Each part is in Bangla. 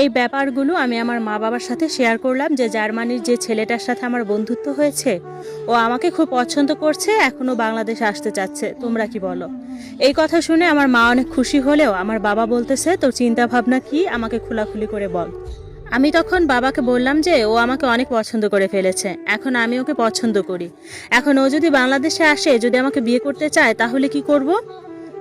এই ব্যাপারগুলো আমি আমার মা বাবার সাথে শেয়ার করলাম যে জার্মানির যে ছেলেটার সাথে আমার বন্ধুত্ব হয়েছে, ও আমাকে খুব পছন্দ করছে, এখনও বাংলাদেশে আসতে চাচ্ছে। তোমরা কি বলো? এই কথা শুনে আমার মা অনেক খুশি হলেও আমার বাবা বলতেছে, তোর চিন্তা ভাবনা কি? আমাকে খোলাখুলি করে বল। আমি তখন বাবাকে বললাম যে, ও আমাকে অনেক পছন্দ করে ফেলেছে। এখন আমি ওকে পছন্দ করি। এখন ও যদি বাংলাদেশে আসে, যদি আমাকে বিয়ে করতে চায়, তাহলে কি করব?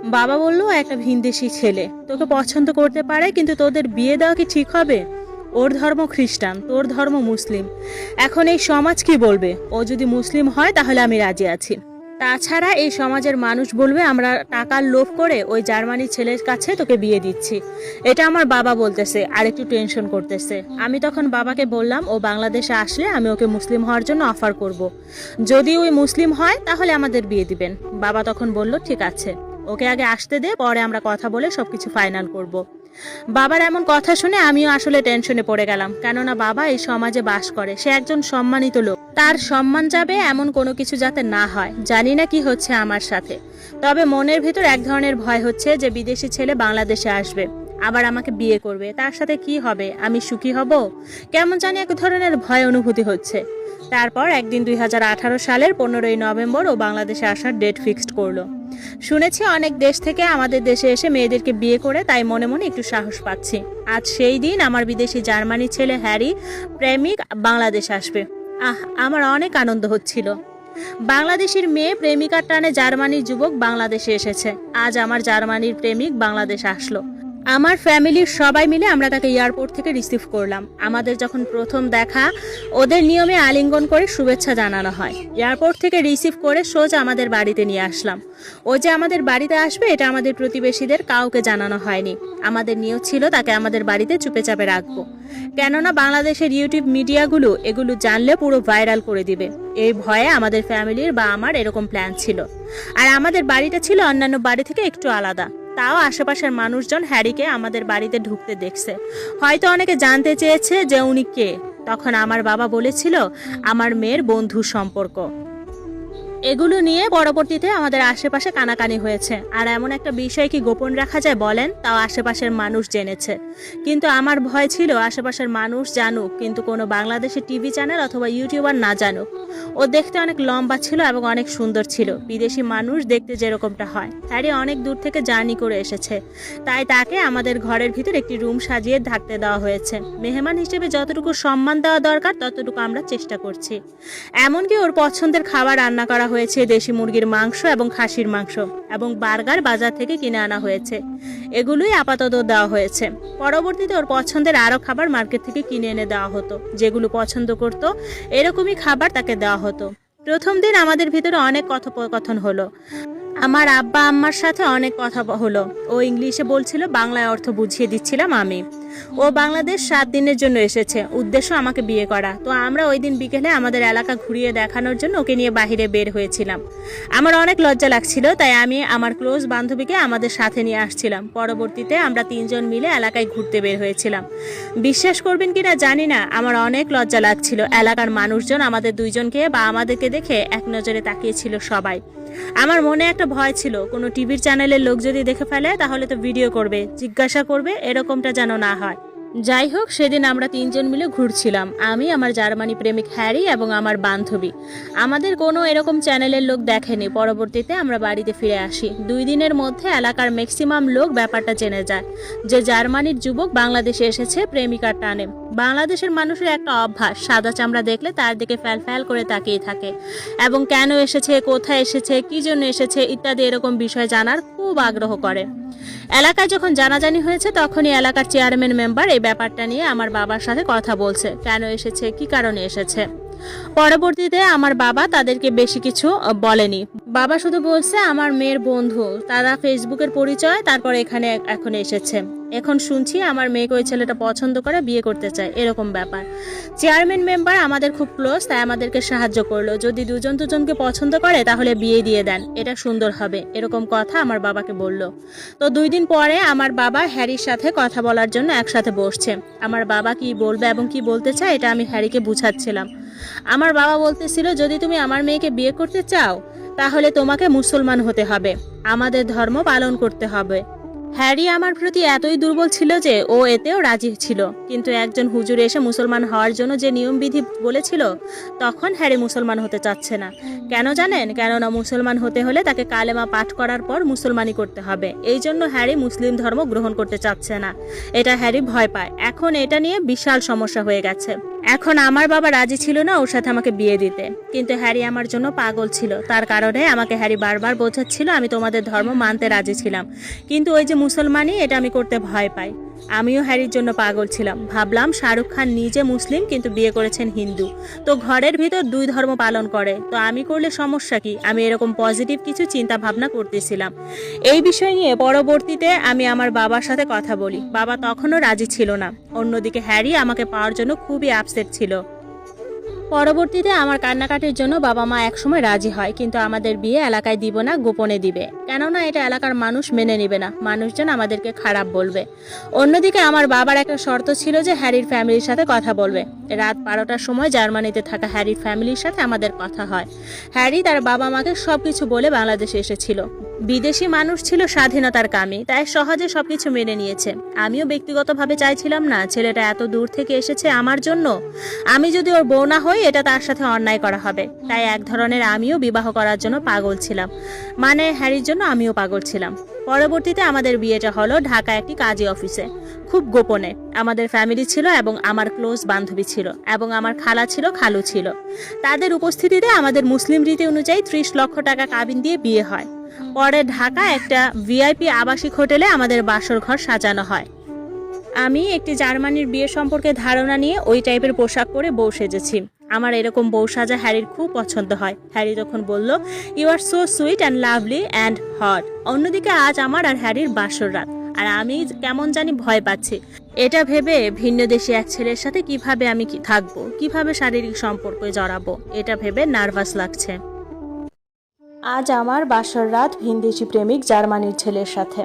বাবা বলল, একটা ভিনদেশি ছেলে। তোকে পছন্দ করতে পারে, কিন্তু তোদের বিয়ে দেওয়া কি ঠিক হবে? ওর ধর্ম খ্রিস্টান, তোর ধর্ম মুসলিম। এখন এই সমাজ কি বলবে? ও যদি মুসলিম হয়, তাহলে আমি রাজি আছি। তাছাড়া এই সমাজের মানুষ বলবে, আমরা টাকার লোভ করে ওই জার্মানি ছেলের কাছে তোকে বিয়ে দিচ্ছি। এটা আমার বাবা বলতেছে, আর একটু টেনশন করতেছে। আমি তখন বাবাকে বললাম, ও বাংলাদেশে আসলে আমি ওকে মুসলিম হওয়ার জন্য অফার করব। যদি ওই মুসলিম হয়, তাহলে আমাদের বিয়ে দিবেন। বাবা তখন বলল, ঠিক আছে। ওকে আগে আসতে দে, পরে আমরা কথা বলে সব কিছু ফাইনাল করব। বাবার এমন কথা শুনে আমিও আসলে টেনশনে পড়ে গেলাম, কেননা বাবা এই সমাজে বাস করে, সে একজন সম্মানিত লোক। তার সম্মান যাবে এমন কোনো কিছু যাতে না হয়, জানি না কি হচ্ছে আমার সাথে। তবে মনের ভিতর এক ধরনের ভয় হচ্ছে যে বিদেশি ছেলে বাংলাদেশে আসবে, আবার আমাকে বিয়ে করবে, তার সাথে কি হবে, আমি সুখী হব? কেমন জানি এক ধরনের ভয় অনুভূতি হচ্ছে। তারপর একদিন দুই হাজার আঠারো সালের পনেরোই নভেম্বর ও বাংলাদেশে আসার ডেট ফিক্সড করল। শুনেছি অনেক দেশ থেকে আমাদের দেশে এসে মেয়েদেরকে বিয়ে করে তাই মনে মনে একটু সাহস পাচ্ছি। আজ সেই দিন আমার বিদেশি জার্মানি ছেলে হ্যারি প্রেমিক বাংলাদেশ আসবে। আহ, আমার অনেক আনন্দ হচ্ছিল। বাংলাদেশের মেয়ে প্রেমিকার টানে জার্মানির যুবক বাংলাদেশে এসেছে। আজ আমার জার্মানির প্রেমিক বাংলাদেশ আসলো। আমার ফ্যামিলির সবাই মিলে আমরা তাকে এয়ারপোর্ট থেকে রিসিভ করলাম। আমাদের যখন প্রথম দেখা, ওদের নিয়মে আলিঙ্গন করে শুভেচ্ছা জানানো হয়। এয়ারপোর্ট থেকে রিসিভ করে সোজা আমাদের বাড়িতে নিয়ে আসলাম। ও যে আমাদের বাড়িতে আসবে, এটা আমাদের প্রতিবেশীদের কাউকে জানানো হয়নি। আমাদের নিয়ম ছিল তাকে আমাদের বাড়িতে চুপে চাপে রাখব। কেননা বাংলাদেশের ইউটিউব মিডিয়াগুলো এগুলো জানলে পুরো ভাইরাল করে দিবে। এই ভয়ে আমাদের ফ্যামিলির বা আমার এরকম প্ল্যান ছিল। আর আমাদের বাড়িটা ছিল অন্যান্য বাড়ি থেকে একটু আলাদা। তাও আশেপাশের মানুষজন হ্যারিকে আমাদের বাড়িতে ঢুকতে দেখছে। হয়তো অনেকে জানতে চেয়েছে যে উনি কে। তখন আমার বাবা বলেছিল, আমার মেয়ের বন্ধু সম্পর্ক। এগুলো নিয়ে পরবর্তীতে আমাদের আশেপাশে কানাকানি হয়েছে। আর এমন একটা বিষয় কি গোপন রাখা যায় বলেন? তাও আশেপাশের মানুষ জেনেছে। কিন্তু আমার ভয় ছিল আশেপাশের মানুষ জানুক, কিন্তু কোনো বাংলাদেশি টিভি চ্যানেল অথবা ইউটিউবার না জানুক। ও দেখতে অনেক লম্বা ছিল এবং অনেক সুন্দর ছিল। বিদেশি মানুষ দেখতে যেরকমটা হয়। হ্যারি অনেক দূর থেকে জার্নি করে এসেছে। তাই তাকে আমাদের ঘরের ভিতর একটি রুম সাজিয়ে থাকতে দেওয়া হয়েছে। মেহমান হিসেবে যতটুকু সম্মান দেওয়া দরকার, ততটুকু আমরা চেষ্টা করছি। এমনকি ওর পছন্দের খাবার রান্না করা হয়েছে দেশি মুরগির মাংস এবং খাসির মাংস এবং বার্গার বাজার থেকে কিনে আনা হয়েছে। এগুলোই আপাতত দেওয়া হয়েছে। পরবর্তীতে ওর পছন্দের আরও খাবার মার্কেট থেকে কিনে এনে দেওয়া হতো। যেগুলো পছন্দ করতো, এরকমই খাবার তাকে দেওয়া হতো। প্রথম দিন আমাদের ভিতরে অনেক কথোপকথন হলো। আমার আব্বা আম্মার সাথে অনেক কথা হলো। ও ইংলিশে বলছিল, বাংলায় অর্থ বুঝিয়ে দিচ্ছিলাম আমি। ও বাংলাদেশ সাত দিনের জন্য এসেছে। উদ্দেশ্য আমাকে বিয়ে করা। তো আমরা ওই দিন বিকেলে আমাদের এলাকা ঘুরিয়ে দেখানোর জন্য ওকে নিয়ে বাইরে বের হয়েছিলাম। আমার অনেক লজ্জা লাগছিল, তাই আমি আমার ক্লোজ বান্ধবীকে আমাদের সাথে নিয়ে আসছিলাম। পরবর্তীতে আমরা তিনজন মিলে এলাকায় ঘুরতে বের হয়েছিলাম। বিশ্বাস করবেন কিনা জানি না, আমার অনেক লজ্জা লাগছিল। এলাকার মানুষজন আমাদের দুইজনকে বা আমাদেরকে দেখে এক নজরে তাকিয়েছিল সবাই। আমার মনে একটা ভয় ছিল, কোনো টিভির চ্যানেলের লোক যদি দেখে ফেলে তাহলে তো ভিডিও করবে, জিজ্ঞাসা করবে, এরকমটা যেন না যাই হোক সেদিন আমরা তিনজন মিলে ঘুরছিলাম। আমি, আমার জার্মানি প্রেমিক হ্যারি এবং আমার বান্ধবী। আমাদের কোনো এরকম চ্যানেলের লোক দেখেনি। পরবর্তীতে আমরা বাড়িতে ফিরে আসি। দুই দিনের মধ্যে এলাকার ম্যাক্সিমাম লোক ব্যাপারটা জেনে যায়। যে জার্মানির যুবক বাংলাদেশে এসেছে প্রেমিকার টানে। বাংলাদেশের মানুষের একটা অভ্যাস, সাদা চামড়া দেখলে তার দিকে ফ্যাল ফ্যাল করে তাকিয়ে থাকে। এবং কেন এসেছে, কোথায় এসেছে, কি জন্য এসেছে ইত্যাদি এরকম বিষয় জানার খুব আগ্রহ করে। এলাকায় যখন জানাজানি হয়েছে, তখনই এলাকার চেয়ারম্যান মেম্বার এই ব্যাপারটা নিয়ে আমার বাবার সাথে কথা বলছে। কেন এসেছে? কি কারণে এসেছে? পরবর্তীতে আমার বাবা তাদেরকে বেশি কিছু বলেনি। বাবা শুধু বলছে, আমার মেয়ের বন্ধু। তারা ফেসবুকের পরিচয়, তারপর এখানে এখন এসেছে। এখন শুনছি আমার মেয়েকে ওই ছেলেটা পছন্দ করে বিয়ে করতে চায়, এরকম ব্যাপার। চেয়ারম্যান মেম্বার আমাদের খুব ক্লোজ, তাই আমাদেরকে সাহায্য করল। যদি দুজন দুজনকে পছন্দ করে, তাহলে বিয়ে দিয়ে দেন। এটা সুন্দর হবে, এরকম কথা আমার বাবাকে বলল। তো দুই দিন পরে আমার বাবা হ্যারির সাথে কথা বলার জন্য একসাথে বসছে। আমার বাবা কি বলবে এবং কি বলতে চায়, এটা আমি হ্যারিকে বুঝাচ্ছিলাম। আমার বাবা বলতেছিল, যদি তুমি আমার মেয়েকে বিয়ে করতে চাও, তাহলে তোমাকে মুসলমান হতে হবে। আমাদের ধর্ম পালন করতে হবে। হ্যারি আমার প্রতি এতই দুর্বল ছিল যে ও এতেও রাজি ছিল। কিন্তু একজন হুজুর এসে মুসলমান হওয়ার জন্য যে নিয়মবিধি বলেছিল, তখন হ্যারি মুসলমান হতে চাচ্ছে না। কেন জানেন? কেননা মুসলমান হতে হলে তাকে কালেমা পাঠ করার পর মুসলমানি করতে হবে। এই জন্য হ্যারি মুসলিম ধর্ম গ্রহণ করতে চাচ্ছে না। এটা হ্যারি ভয় পায়। এখন এটা নিয়ে বিশাল সমস্যা হয়ে গেছে। এখন আমার বাবা রাজি ছিল না ওর সাথে আমাকে বিয়ে দিতে। কিন্তু হ্যারি আমার জন্য পাগল ছিল। তার কারণে আমাকে হ্যারি বারবার বোঝাচ্ছিল, আমি তোমাদের ধর্ম মানতে রাজি ছিলাম। কিন্তু ওই যে মুসলমানই, এটা আমি করতে ভয় পাই। আমিও হ্যারির জন্য পাগল ছিলাম। ভাবলাম শাহরুখ খান নিজে মুসলিম, কিন্তু বিয়ে করেছেন হিন্দু। তো ঘরের ভিতর দুই ধর্ম পালন করে। তো আমি করলে সমস্যা কি? আমি এরকম পজিটিভ কিছু চিন্তা ভাবনা করতেছিলাম। এই বিষয় নিয়ে পরবর্তীতে আমি আমার বাবার সাথে কথা বলি। বাবা তখনও রাজি ছিল না। অন্যদিকে হ্যারি আমাকে পাওয়ার জন্য খুবই আপসেট ছিল। পরবর্তীতে আমার কান্নাকাটির জন্য বাবা মা একসময় রাজি হয়, কিন্তু আমাদের বিয়ে এলাকায় দিব না, গোপনে দিবে। কেননা এটা এলাকার মানুষ মেনে নেবে না, মানুষজন আমাদেরকে খারাপ বলবে। অন্যদিকে আমার বাবার একটা শর্ত ছিল যে হ্যারির ফ্যামিলির সাথে কথা বলবে। রাত বারোটার সময় জার্মানিতে থাকা হ্যারির ফ্যামিলির সাথে আমাদের কথা হয়। হ্যারি তার বাবা মাকে সব কিছু বলে বাংলাদেশে এসেছিল। বিদেশি মানুষ ছিল স্বাধীনতার কামী, তাই সহজে সবকিছু মেনে নিয়েছে। আমিও ব্যক্তিগতভাবে চাইছিলাম না, ছেলেটা এত দূর থেকে এসেছে আমার জন্য। আমি যদি ওর বউ না হই এটা তার সাথে অন্যায় করা হবে। তাই এক ধরনের আমিও বিবাহ করার জন্য পাগল ছিলাম। মানে হ্যারির জন্য আমিও পাগল ছিলাম। পরবর্তীতে আমাদের বিয়েটা হলো ঢাকা একটি কাজী অফিসে। খুব গোপনে। আমাদের ফ্যামিলি ছিল এবং আমার ক্লোজ বান্ধবী ছিল এবং আমার খালা ছিল, খালু ছিল। তাদের উপস্থিতিতে আমাদের মুসলিম রীতি অনুযায়ী ত্রিশ লক্ষ টাকা কাবিন দিয়ে বিয়ে হয়। পরে ঢাকা একটা ভিআইপি আবাসিক হোটেলে আমাদের বাসর ঘর সাজানো হয়। আমি একটি জার্মানির বিয়ে সম্পর্কে ধারণা নিয়ে ওই টাইপের পোশাক পরে বউ সেজেছি। আমার এরকম বউ সাজা হ্যারির খুব পছন্দ হয়। হ্যারি তখন বলল you are so sweet and lovely and hot অন্যদিকে আজ আমার আর হ্যারির বাসর রাত, আর আমি কেমন জানি ভয় পাচ্ছি। এটা ভেবে ভিন্ন দেশে এক ছেলের সাথে কীভাবে আমি থাকব, কীভাবে শারীরিক সম্পর্কে জড়াবো, এটা ভেবে নার্ভাস লাগছে। আজ আমার বাসর রাত ভিনদেশি প্রেমিক জার্মানির ছেলের সাথে।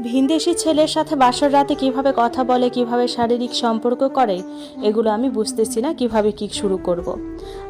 ভিনদেশি ছেলের সাথে বাসর রাতে কীভাবে কথা বলে, কীভাবে শারীরিক সম্পর্ক করে, এগুলো আমি বুঝতেছি না কীভাবে কি শুরু করব।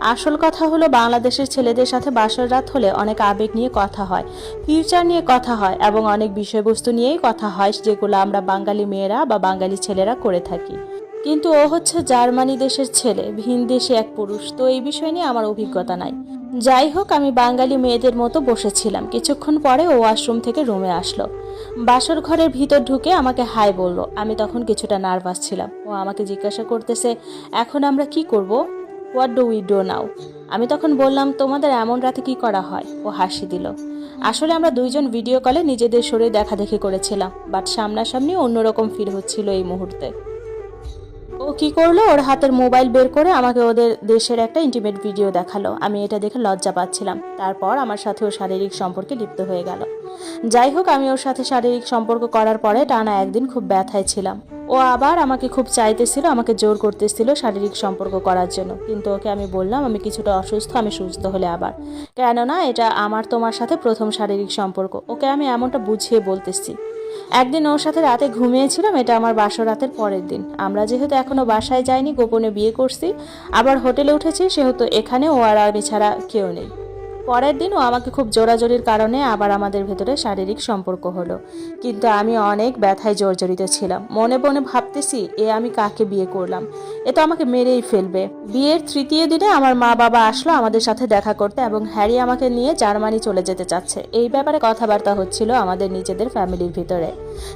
আসল কথা হলো, বাংলাদেশের ছেলেদের সাথে বাসর রাত হলে অনেক আবেগ নিয়ে কথা হয়, ফিউচার নিয়ে কথা হয় এবং অনেক বিষয়বস্তু নিয়েই কথা হয় যেগুলো আমরা বাঙালি মেয়েরা বা বাঙালি ছেলেরা করে থাকি। কিন্তু ও হচ্ছে জার্মানি দেশের ছেলে, ভিন দেশে এক পুরুষ, তো এই বিষয় নিয়ে আমার অভিজ্ঞতা নাই। যাই হোক, আমি বাঙালি মেয়েদের মতো বসেছিলাম। কিছুক্ষণ পরে ও ওয়াশরুম থেকে রুমে আসলো। বাসর ঘরের ভিতর ঢুকে আমাকে হাই বলল, আমি তখন কিছুটা নার্ভাস ছিলাম। ও আমাকে জিজ্ঞাসা করতেছে, এখন আমরা কি করব? What do we do now আমি তখন বললাম, তোমাদের এমন রাতে কি করা হয়? ও হাসি দিল। আসলে আমরা দুইজন ভিডিও কলে নিজেদের শরীর দেখাদেখি করেছিলাম বাট সামনাসামনি অন্যরকম ফিল হচ্ছিল এই মুহূর্তে। ও কি করল? ওর হাতের মোবাইল বের করে আমাকে ওদের দেশের একটা ইন্টিমেট ভিডিও দেখাল। আমি এটা দেখে লজ্জা পাচ্ছিলাম। তারপর আমার সাথে ও শারীরিক সম্পর্কে লিপ্ত হয়ে গেল। যাই হোক, আমি ওর সাথে শারীরিক সম্পর্ক করার পরে টানা একদিন খুব ব্যথায় ছিলাম। ও আবার আমাকে খুব চাইতেছিল, আমাকে জোর করতেছিল শারীরিক সম্পর্ক করার জন্য। কিন্তু ওকে আমি বললাম, আমি কিছুটা অসুস্থ, আমি সুস্থ হলে আবার। কেননা এটা আমার, তোমার সাথে প্রথম শারীরিক সম্পর্ক। ওকে আমি এমনটা বুঝিয়ে বলতেছি। একদিন ওর সাথে রাতে ঘুমিয়েছিলাম, এটা আমার বাসর রাতের পরের দিন। আমরা যেহেতু এখনও বাসায় যাইনি, গোপনে বিয়ে করছি। আবার হোটেলে উঠেছি, সেহেতু এখানে ও আর আমি ছাড়া কেউ নেই। পরের দিনও আমাকে খুব জোরাজোরির কারণে আবার আমাদের ভেতরে শারীরিক সম্পর্ক হলো। কিন্তু আমি অনেক ব্যথায় জর্জরিত ছিলাম। মনে মনে ভাবতেছি, এ আমি কাকে বিয়ে করলাম? এ তো আমাকে মেরেই ফেলবে। বিয়ের তৃতীয় দিনে আমার মা বাবা আসলো আমাদের সাথে দেখা করতে এবং হ্যারি আমাকে নিয়ে জার্মানি চলে যেতে চাচ্ছে। এই ব্যাপারে কথাবার্তা হচ্ছিল আমাদের নিজেদের ফ্যামিলির ভিতরে।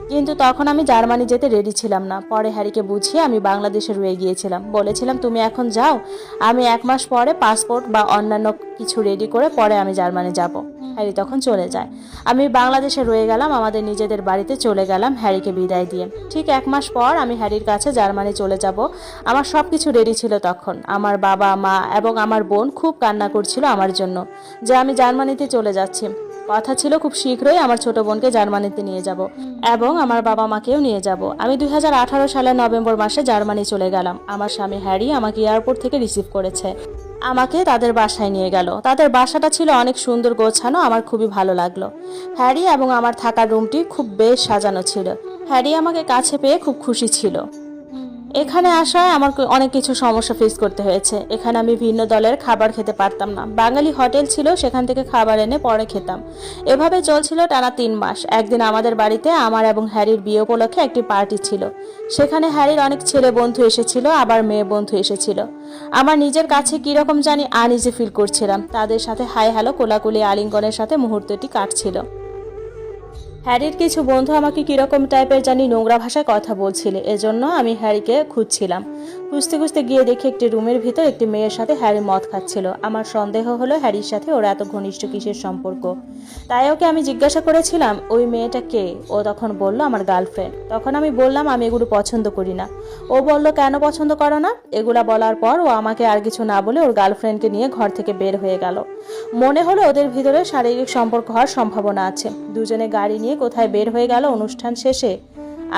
কিন্তু তখন আমি জার্মানি যেতে রেডি ছিলাম না। পরে হ্যারিকে বুঝিয়ে আমি বাংলাদেশে রয়ে গিয়েছিলাম। বলেছিলাম, তুমি এখন যাও। আমি এক মাস পরে পাসপোর্ট বা অন্যান্য কিছু রেডি করে পরে আমি জার্মানি যাব। হ্যারি তখন চলে যায়। আমি বাংলাদেশে রয়ে গেলাম, আমাদের নিজেদের বাড়িতে চলে গেলাম হ্যারিকে বিদায় দিয়ে। ঠিক এক মাস পর আমি হ্যারির কাছে জার্মানি চলে যাব। আমার সব কিছু রেডি ছিল তখন। আমার বাবা, মা এবং আমার বোন খুব কান্না করছিল আমার জন্য, যে আমি জার্মানিতে চলে যাচ্ছি। কথা ছিল খুব শীঘ্রই আমার ছোট বোনকে জার্মানিতে নিয়ে যাব। এবং আমার বাবা মাকেও নিয়ে যাব। আমি দুই সালের নভেম্বর মাসে জার্মানি চলে গেলাম। আমার স্বামী হ্যারি আমাকে এয়ারপোর্ট থেকে রিসিভ করেছে। আমাকে তাদের বাসায় নিয়ে গেল। তাদের বাসাটা ছিল অনেক সুন্দর, গোছানো, আমার খুবই ভালো লাগল। হ্যারি এবং আমার থাকার রুমটি খুব বেশ সাজানো ছিল। হ্যারি আমাকে কাছে পেয়ে খুব খুশি ছিল। এখানে আসায় আমার অনেক কিছু সমস্যা ফেস করতে হয়েছে। এখানে আমি ভিন্ন দলের খাবার খেতে পারতাম না। বাঙালি হোটেল ছিল, সেখান থেকে খাবার এনে পরে খেতাম। এভাবে চলছিল টানা তিন মাস। একদিন আমাদের বাড়িতে আমার এবং হ্যারির বিয়ে উপলক্ষে একটি পার্টি ছিল। সেখানে হ্যারির অনেক ছেলে বন্ধু এসেছিল, আবার মেয়ে বন্ধু এসেছিল। আমার নিজের কাছে কীরকম জানি আনইজি ফিল করছিলাম। তাদের সাথে হাই হ্যালো, কোলাকুলি আলিঙ্গনের সাথে মুহূর্তটি কাটছিল। হ্যারির কিছু বন্ধু আমাকে কীরকম টাইপের জানি নোংরা ভাষায় কথা বলছিল, এজন্য আমি হ্যারিকে খুঁজছিলাম। খুঁজতে খুঁজতে গিয়ে দেখি একটি রুমের ভিতর একটি মেয়ের সাথে হ্যারি মদ খাচ্ছিল। আমার সন্দেহ হলো হ্যারির সাথে ওরা এত ঘনিষ্ঠ কিসের সম্পর্ক। তাই ওকে আমি জিজ্ঞাসা করেছিলাম, ওই মেয়েটা কে? ও তখন বলল, আমার গার্লফ্রেন্ড। তখন আমি বললাম, আমি এগুলো পছন্দ করি না। ও বলল, কেন পছন্দ করো না? এগুলা বলার পর ও আমাকে আর কিছু না বলে ওর গার্লফ্রেন্ডকে নিয়ে ঘর থেকে বের হয়ে গেল। মনে হলো ওদের ভিতরে শারীরিক সম্পর্ক হওয়ার সম্ভাবনা আছে। দুজনে গাড়ি নিয়ে কোথায় বের হয়ে গেল অনুষ্ঠান শেষে,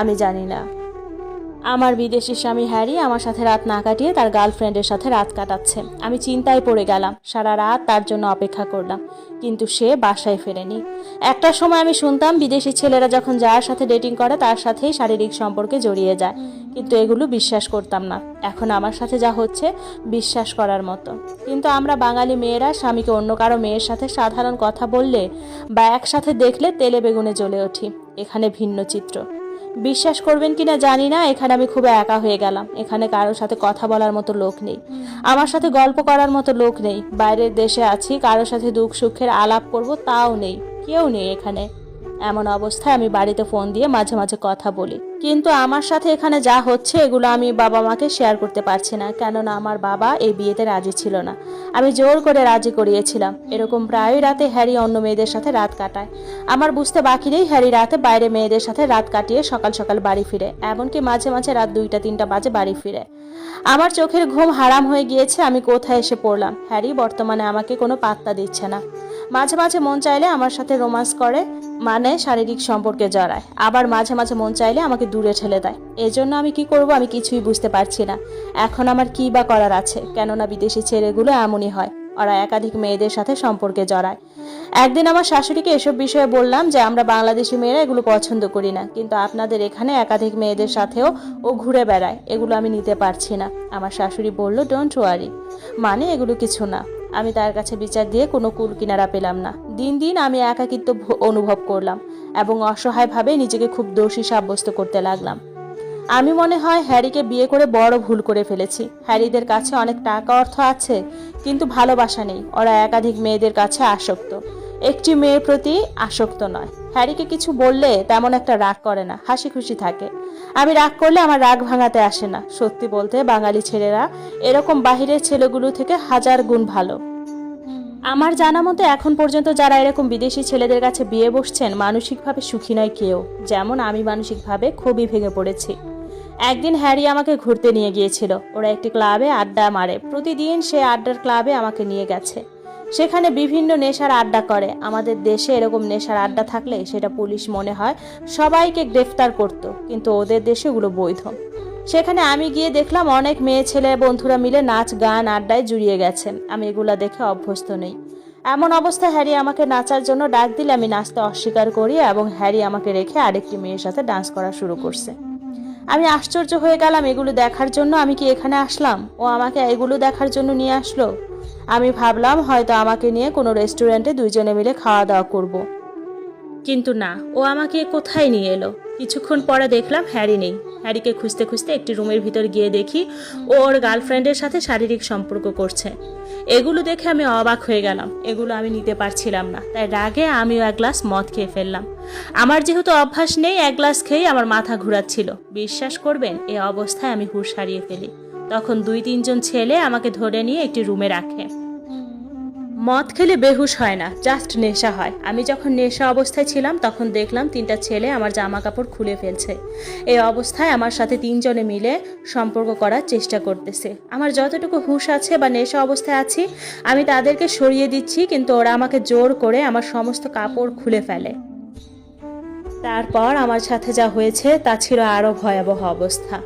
আমি জানি না। আমার বিদেশি স্বামী হ্যারি আমার সাথে রাত না কাটিয়ে তার গার্লফ্রেন্ডের সাথে রাত কাটাচ্ছে। আমি চিন্তায় পড়ে গেলাম, সারা রাত তার জন্য অপেক্ষা করলাম, কিন্তু সে বাসায় ফেরেনি। একটা সময় আমি শুনতাম বিদেশি ছেলেরা যখন যার সাথে ডেটিং করে তার সাথেই শারীরিক সম্পর্কে জড়িয়ে যায়, কিন্তু এগুলো বিশ্বাস করতাম না। এখন আমার সাথে যা হচ্ছে, বিশ্বাস করার মতো। কিন্তু আমরা বাঙালি মেয়েরা স্বামীকে অন্য কারও মেয়ের সাথে সাধারণ কথা বললে বা একসাথে দেখলে তেলে বেগুনে জ্বলে উঠি এখানে ভিন্ন চিত্র। বিশ্বাস করবেন কি না জানি না, এখানে আমি খুব একা হয়ে গেলাম। এখানে কারোর সাথে কথা বলার মতো লোক নেই। আমার সাথে গল্প করার মতো লোক নেই। বাইরের দেশে আছি, কারোর সাথে দুঃখ সুখের আলাপ করব, তাও নেই। কেউ নেই এখানে। এমন অবস্থায় আমি বাড়িতে ফোন দিয়ে মাঝে মাঝে কথা বলি। কিন্তু আমার সাথে এখানে যা হচ্ছে এগুলো আমি বাবা মাকে শেয়ার করতে পারছি না, কেননা আমার বাবা এই বিয়েতে রাজি ছিল না। আমি জোর করে রাজি করিয়েছিলাম। এরকম প্রায়ই রাতে হ্যারি অন্য মেয়েদের সাথে রাত কাটায়। আমার বুঝতে বাকি নেই হ্যারি রাতে বাইরে মেয়েদের সাথে রাত কাটিয়ে সকাল সকাল বাড়ি ফিরে, এমনকি মাঝে মাঝে রাত দুইটা, তিনটা বাজে বাড়ি ফিরে। আমার চোখের ঘুম হারাম হয়ে গিয়েছে, আমি কোথায় এসে পড়লাম? হ্যারি বর্তমানে আমাকে কোনো পাত্তা দিচ্ছে না। মাঝে মাঝে মন চাইলে আমার সাথে রোমান্স করে মানে শারীরিক সম্পর্কে জড়ায়। আবার মাঝে মাঝে মন চাইলে আমাকে দূরে ঠেলে দেয়। এজন্য আমি কি করব আমি কিছুই বুঝতে পারছি না। এখন আমার কি বা করার আছে? কেননা বিদেশি ছেলেগুলো এমনই হয়। ওরা একাধিক মেয়েদের সাথে সম্পর্কে জড়ায়। একদিন আমার শাশুড়িকে এসব বিষয়ে বললাম যে, আমরা বাংলাদেশি মেয়েরা এগুলো পছন্দ করি না। কিন্তু আপনাদের এখানে একাধিক মেয়েদের সাথেও ও ঘুরে বেড়ায়। এগুলো আমি নিতে পারছি না। আমার শাশুড়ি বলল ডোন্ট ওয়ারি মানে এগুলো কিছু না। আমি তার কাছে বিচার দিয়ে কোনো কুল কিনারা পেলাম না। দিন দিন আমি একাকিত্ব অনুভব করলাম এবং অসহায়ভাবে নিজেকে খুব দোষী সাব্যস্ত করতে লাগলাম। আমি মনে হয় হ্যারিকে বিয়ে করে বড় ভুল করে ফেলেছি। হ্যারিদের কাছে অনেক টাকা অর্থ আছে, কিন্তু ভালোবাসা নেই। ওরা একাধিক মেয়েদের কাছে আসক্ত। একটি মেয়ের প্রতি আসক্ত নয়। হ্যারিকে কিছু বললে তেমন একটা রাগ করে না হাসি খুশি থাকে। আমি রাগ করলে আমার রাগ ভাঙাতে আসে না। সত্যি বলতে বাঙালি ছেলেরা এরকম বাহিরের ছেলেগুলো থেকে হাজার গুণ ভালো। আমার জানা মতো এখন পর্যন্ত যারা এরকম বিদেশি ছেলেদের কাছে বিয়ে বসছেন, মানসিকভাবে সুখী নয় কেউ। যেমন আমি মানসিকভাবে খুবই ভেঙে পড়েছি। একদিন হ্যারি আমাকে ঘুরতে নিয়ে গিয়েছিল। ওরা একটি ক্লাবে আড্ডা মারে। প্রতিদিন সে আড্ডার ক্লাবে আমাকে নিয়ে গেছে। সেখানে বিভিন্ন নেশার আড্ডা করে। আমাদের দেশে এরকম নেশার আড্ডা থাকলে সেটা পুলিশ মনে হয় সবাইকে গ্রেফতার করত। কিন্তু ওদের দেশে ওগুলো বৈধ। সেখানে আমি গিয়ে দেখলাম অনেক মেয়ে ছেলে বন্ধুরা মিলে নাচ, গান, আড্ডায় জুড়িয়ে গেছে আমি এগুলা দেখে অভ্যস্ত নেই। এমন অবস্থায় হ্যারি আমাকে নাচার জন্য ডাক দিলে আমি নাচতে অস্বীকার করি এবং হ্যারি আমাকে রেখে আরেকটি মেয়ের সাথে ডান্স করা শুরু করছে। আমি আশ্চর্য হয়ে গেলাম, এগুলো দেখার জন্য আমি কি এখানে আসলাম? ও আমাকে এগুলো দেখার জন্য নিয়ে আসলো? আমি ভাবলাম, হয়তো আমাকে নিয়ে কোনো রেস্টুরেন্টে দুইজনে মিলে খাওয়া দাওয়া করব। কিন্তু না, ও আমাকে কোথায় নিয়ে এলো? কিছুক্ষণ পরে দেখলাম হ্যারি নেই। হ্যারিকে খুঁজতে খুঁজতে একটি রুমের ভিতর গিয়ে দেখি ও ওর গার্লফ্রেন্ডের সাথে শারীরিক সম্পর্ক করছে। এগুলো দেখে আমি অবাক হয়ে গেলাম। এগুলো আমি নিতে পারছিলাম না। তাই রাগে আমিও এক গ্লাস মদ খেয়ে ফেললাম। আমার যেহেতু অভ্যাস নেই, এক গ্লাস খেয়েই আমার মাথা ঘুরাচ্ছিল। বিশ্বাস করবেন, এ অবস্থায় আমি হুঁশ হারিয়ে ফেলি। তখন দুই তিনজন ছেলে আমাকে ধরে নিয়ে একটি রুমে রাখে। মদ খেলে বেহুশ হয় না জাস্ট নেশা হয়। আমি যখন নেশা অবস্থায় ছিলাম, তখন দেখলাম তিনটা ছেলে আমার জামা কাপড় খুলে ফেলছে। এই অবস্থায় আমার সাথে তিনজনে মিলে সম্পর্ক করার চেষ্টা করতেছে। আমার যতটুকু হুঁশ আছে বা নেশা অবস্থায় আছি, আমি তাদেরকে সরিয়ে দিচ্ছি, কিন্তু ওরা আমাকে জোর করে আমার সমস্ত কাপড় খুলে ফেলে। তারপর আমার সাথে যা হয়েছে, তা ছিল আরও ভয়াবহ অবস্থা।